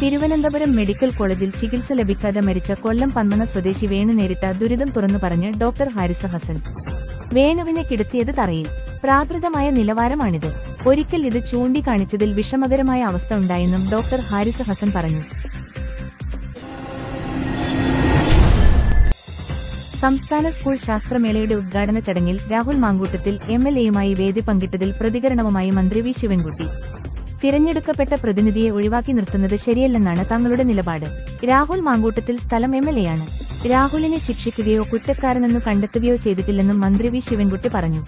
Thiruvananthapuram medical കോളേജിൽ ചികിത്സ ലഭിക്കാതെ മരിച്ച കൊല്ലം പന്മന സ്വദേശി വേണു നേരിട്ട ദുരിതം തുറന്നു പറഞ്ഞ് ഡോക്ടർ ഹാരിസ ഹസൻ വേണുവിനെ കിടത്തിയത് തറയിൽ. പ്രാകൃതമായ നിലവാരമാണിത്. ഒരിക്കൽ ഇത് ചൂണ്ടിക്കാണിച്ചതിൽ വിഷമകരമായ അവസ്ഥ ഉണ്ടായെന്നും ഡോക്ടർ ഹാരിസ ഹസൻ പറഞ്ഞു. സംസ്ഥാന സ്കൂൾ ശാസ്ത്രമേളയുടെ ഉദ്ഘാടന ചടങ്ങിൽ രാഹുൽ മാങ്കൂട്ടത്തിൽ എം എൽ എയുമായി വേദി പങ്കിട്ടതിൽ പ്രതികരണവുമായി മന്ത്രി വി ശിവൻകുട്ടി. തിരഞ്ഞെടുക്കപ്പെട്ട പ്രതിനിധിയെ ഒഴിവാക്കി നിർത്തുന്നത് ശരിയല്ലെന്നാണ് തങ്ങളുടെ നിലപാട്. രാഹുൽ മാങ്കൂട്ടത്തിൽ സ്ഥലം എം എൽ എയാണ് രാഹുലിനെ ശിക്ഷിക്കുകയോ കുറ്റക്കാരനെന്ന് കണ്ടെത്തുകയോ ചെയ്തിട്ടില്ലെന്നും മന്ത്രി വി. ശിവൻകുട്ടി പറഞ്ഞു.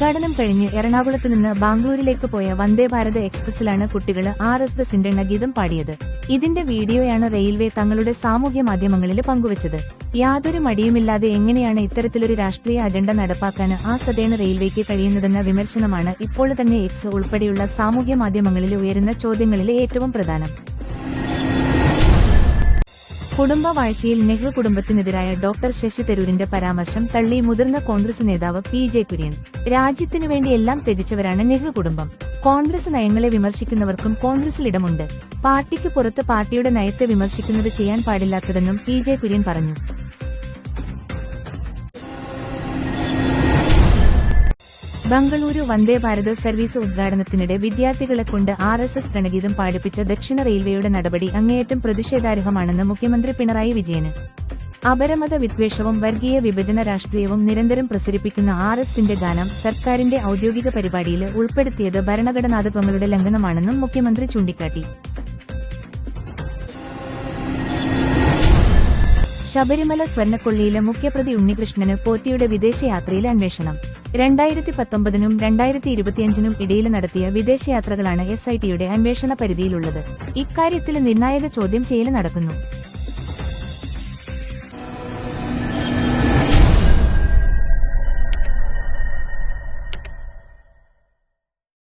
ഉദ്ഘാടനം കഴിഞ്ഞ് എറണാകുളത്ത് നിന്ന് ബാംഗ്ലൂരിലേക്ക് പോയ വന്ദേ ഭാരത് എക്സ്പ്രസിലാണ് കുട്ടികൾ ആർ എസ് ബസിന്റെ ഗീതം പാടിയത്. ഇതിന്റെ വീഡിയോയാണ് റെയിൽവേ തങ്ങളുടെ സാമൂഹ്യ മാധ്യമങ്ങളിൽ പങ്കുവച്ചത്. യാതൊരു മടിയുമില്ലാതെ എങ്ങനെയാണ് ഇത്തരത്തിലൊരു രാഷ്ട്രീയ അജണ്ട നടപ്പാക്കാൻ ആ സദേണ റെയിൽവേക്ക് കഴിയുന്നതെന്ന വിമർശനമാണ് ഇപ്പോൾ തന്നെ എക്സ് ഉൾപ്പെടെയുള്ള സാമൂഹ്യ മാധ്യമങ്ങളിൽ ഉയരുന്ന ചോദ്യങ്ങളിലെ ഏറ്റവും പ്രധാനം. കുടുംബവാഴ്ചയിൽ നെഹ്റു കുടുംബത്തിനെതിരായ ഡോക്ടർ ശശി തരൂരിന്റെ പരാമർശം തള്ളി മുതിർന്ന കോൺഗ്രസ് നേതാവ് പി ജെ കുര്യൻ. രാജ്യത്തിനു വേണ്ടി എല്ലാം ത്യജിച്ചവരാണ് നെഹ്റു കുടുംബം. കോൺഗ്രസ് നയങ്ങളെ വിമർശിക്കുന്നവർക്കും കോൺഗ്രസിൽ ഇടമുണ്ട്. പാർട്ടിക്ക് പുറത്ത് പാർട്ടിയുടെ നയത്തെ വിമർശിക്കുന്നത് ചെയ്യാൻ പാടില്ലാത്തതെന്നും പി ജെ കുര്യൻ പറഞ്ഞു. ബംഗളൂരു വന്ദേ ഭാരത് സർവീസ് ഉദ്ഘാടനത്തിനിടെ വിദ്യാർത്ഥികളെ കൊണ്ട് ആർ എസ് എസ് ഗണഗീതം പാടിപ്പിച്ച ദക്ഷിണ റെയിൽവേയുടെ നടപടി അങ്ങേയറ്റം പ്രതിഷേധാർഹമാണെന്ന് മുഖ്യമന്ത്രി പിണറായി വിജയന്. അപരമത വിദ്വേഷവും വർഗീയ വിഭജന രാഷ്ട്രീയവും നിരന്തരം പ്രസരിപ്പിക്കുന്ന ആർ എസിന്റെ ഗാനം സർക്കാരിന്റെ ഔദ്യോഗിക പരിപാടിയിൽ ഉൾപ്പെടുത്തിയത് ഭരണഘടനാതത്വങ്ങളുടെ ലംഘനമാണെന്നും മുഖ്യമന്ത്രി ചൂണ്ടിക്കാട്ടി. ശബരിമല സ്വർണക്കൊള്ളിയിലെ മുഖ്യപ്രതി ഉണ്ണികൃഷ്ണന് പോറ്റിയുടെ വിദേശയാത്രയിൽ അന്വേഷണം. രണ്ടായിരത്തി പത്തൊമ്പതിനും രണ്ടായിരത്തി ഇരുപത്തിയഞ്ചിനും ഇടയിൽ നടത്തിയ വിദേശയാത്രകളാണ് എസ് ഐ ടിയുടെ അന്വേഷണ പരിധിയിലുള്ളത്. ഇക്കാര്യത്തിൽ നിർണായക ചോദ്യം ചെയ്യൽ നടക്കുന്നു.